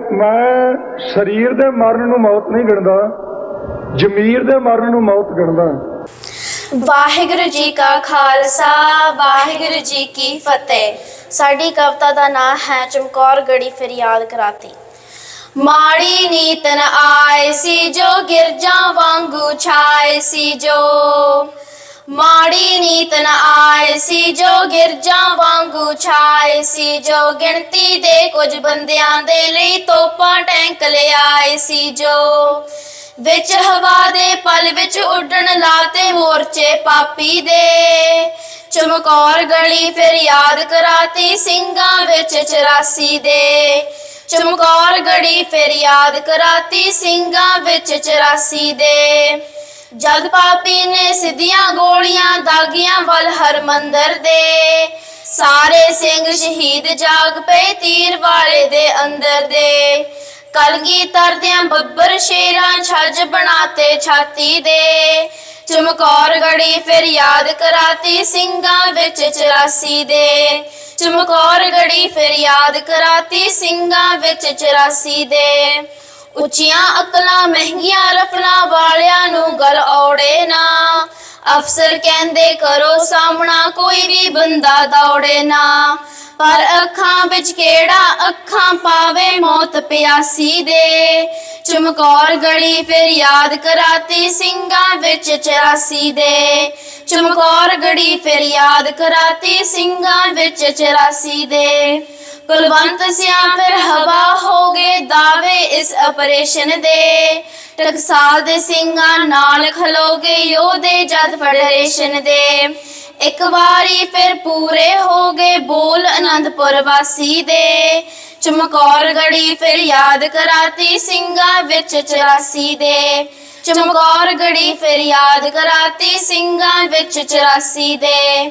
ਮੈਂ ਸਰੀਰ ਦੇ ਮਰਨ ਨੂੰ ਮੌਤ ਨਹੀਂ ਗਿਣਦਾ, ਜ਼ਮੀਰ ਦੇ ਮਰਨ ਨੂੰ ਮੌਤ ਗਿਣਦਾ। ਵਾਹਿਗੁਰੂ ਜੀ ਕਾ ਖਾਲਸਾ, ਵਾਹਿਗੁਰੂ ਜੀ ਕੀ ਫਤਿਹ। ਸਾਡੀ ਕਵਿਤਾ ਦਾ ਨਾਮ ਹੈ ਚਮਕੌਰ ਗੜੀ ਫਿਰ ਯਾਦ ਕਰਾਤੀ। ਮਾੜੀ ਨੀਤਨ ਆਏ ਸੀ ਜੋ ਗਿਰਜਾਂ ਵਾਂਗੂ ਛਾਏ ਸੀ ਜੋ। ਮਾੜੀ ਨੀਤ ਨ ਆਏ ਸੀ, ਜੋ ਗਿਰਜਾਂ ਵਾਂਗੂ ਛਾਏ ਸੀ, ਜੋ ਗਿਣਤੀ ਦੇ ਕੁਝ ਬੰਦਿਆਂ ਦੇ ਲਈ ਤੋਪਾਂ ਟੈਂਕ ਲਿਆਏ ਸੀ, ਜੋ ਵਿੱਚ ਹਵਾ ਦੇ ਪਲ ਵਿੱਚ ਉੱਡਣ ਲਾਤੇ ਮੋਰਚੇ ਪਾਪੀ ਦੇ। ਚਮਕੌਰ ਗਲੀ ਫਿਰ ਯਾਦ ਕਰਾਤੀ ਸਿੰਘਾਂ ਵਿੱਚ 84 ਦੇ। ਚਮਕੌਰ ਗੜੀ ਫਿਰ ਯਾਦ ਕਰਾਤੀ ਸਿੰਘਾਂ ਵਿੱਚ 84 ਦੇ। ਜਦ ਪਾਪੀ ਨੇ ਸਿੱਧੀਆਂ ਗੋਲੀਆਂ, ਦਾਗੀਆਂ ਵੱਲ ਹਰ ਮੰਦਰ ਦੇ। ਸਾਰੇ ਸਿੰਘ ਸ਼ਹੀਦ ਜਾਗ ਪਏ ਤੀਰ ਵਾਲੇ ਦੇ ਅੰਦਰ ਦੇ। ਕਲਗੀ ਤਰਦਿਆਂ ਬੱਬਰ ਸ਼ੇਰਾਂ ਛੱਜ ਬਣਾਤੇ ਛਾਤੀ ਦੇ। ਚਮਕੌਰ ਗੜੀ ਫਿਰ ਯਾਦ ਕਰਾਤੀ ਸਿੰਘਾਂ ਵਿੱਚ 84 ਦੇ। ਚਮਕੌਰ ਗੜੀ ਫਿਰ ਯਾਦ ਕਰਾਤੀ ਸਿੰਘਾਂ ਵਿੱਚ 84 ਦੇ। ਉੱਚੀਆਂ ਅਕਲਾਂ, ਮਹਿੰਗੀਆਂ ਰਫਲਾਂ ਵਾਲਿਆਂ ਨੂੰ ਔੜੇ ਨਾ। ਅਫਸਰ ਕਹਿੰਦੇ ਕਰੋ ਸਾਹਮਣਾ, ਕੋਈ ਵੀ ਬੰਦਾ ਦੌੜੇ ਨਾ। ਪਰ ਅੱਖਾਂ ਵਿੱਚ ਕਿਹੜਾ ਅੱਖਾਂ ਪਾਵੇ, ਮੌਤ ਪਿਆਸੀ ਦੇ। ਚਮਕੌਰ ਗਲੀ ਫਿਰ ਯਾਦ ਕਰਾਤੀ, ਸਿੰਘਾਂ ਵਿੱਚ 84 ਦੇ। ਚਮਕੌਰ ਗੜੀ ਫਿਰ ਯਾਦ ਕਰਾਤੀ, ਸਿੰਘਾਂ ਵਿੱਚ 84 ਦੇ। ਕੁਲਵੰਤ ਸਿਆ ਫਿਰ ਹਵਾ ਹੋ ਗਏ ਦਾਵੇ ਇਸ ਆਪਰੇਸ਼ਨ ਦੇ। ਟਕਸਾਲ ਦੇ ਸਿੰਘਾਂ ਨਾਲ ਖਲੋਗੇ ਯੋਧੇ ਜਦ ਫੈਡਰੇਸ਼ਨ ਦੇ। ਇੱਕ ਵਾਰੀ ਫਿਰ ਪੂਰੇ ਹੋ ਗਏ ਬੋਲ ਅਨੰਦਪੁਰ ਵਾਸੀ ਦੇ। ਚਮਕੌਰ ਗੜੀ ਫਿਰ ਯਾਦ ਕਰਾਤੀ ਸਿੰਘਾਂ ਵਿੱਚ 84 ਦੇ। ਚਮਕੌਰ ਗੜੀ ਫਿਰ ਯਾਦ ਕਰਾਤੀ ਸਿੰਘਾਂ ਵਿੱਚ 84 ਦੇ।